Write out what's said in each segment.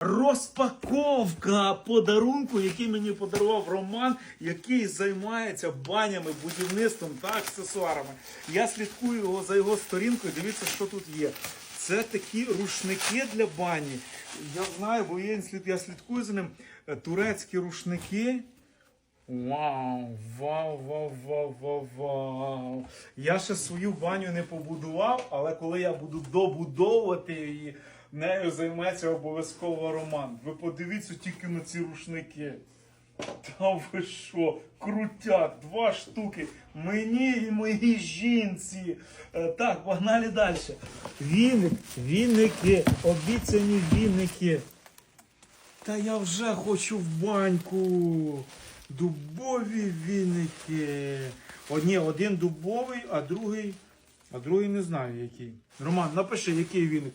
Розпаковка подарунку, який мені подарував Роман, який займається банями, будівництвом та аксесуарами. Я слідкую його за його сторінкою. Дивіться, що тут є. Це такі рушники для бані. Я знаю, бо я, слід- слідкую за ним. Е, Турецькі рушники. Вау, вау, вау, вау, вау, вау. Я ще свою баню не побудував, але коли я буду добудовувати її, нею займеться обов'язково Роман. Ви подивіться тільки на ці рушники. Та ви що, крутяк, два штуки. Мені і моїй жінці. Е, Так, погнали далі. Віник, віники, обіцяні віники. Та я вже хочу в баньку. Дубові віники. Одні, один дубовий, а другий. А другий не знаю який. Роман, напиши, який віник.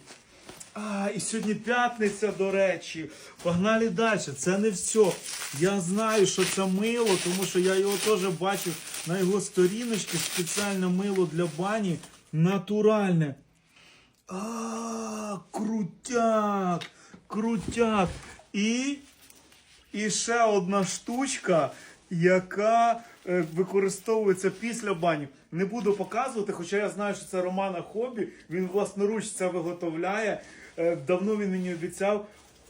А, і сьогодні п'ятниця, до речі. Погнали далі. Це не все. Я знаю, що це мило, тому що я його теж бачив на його сторіночці. Спеціальне мило для бані. Натуральне. А, крутяк! Крутяк! І, і ще одна штучка, яка е, використовується після бані. Не буду показувати, хоча я знаю, що це Романа хобі. Він власноруч це виготовляє. Е, давно він мені обіцяв.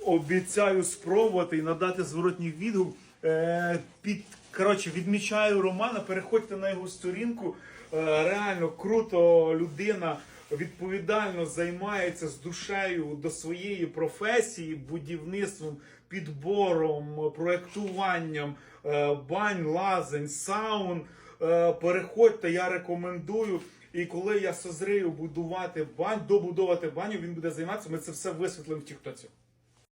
Обіцяю спробувати і надати зворотній відгук. Е, під, коротше, відмічаю Романа, переходьте на його сторінку. Реально круто людина відповідально займається з душею до своєї професії, будівництвом, підбором, проектуванням е, бань, лазень, саун. Е, Переходьте, я рекомендую. І коли я созрію будувати бань, добудовувати баню, він буде займатися. Ми це все висвітлимо в Тіктоці.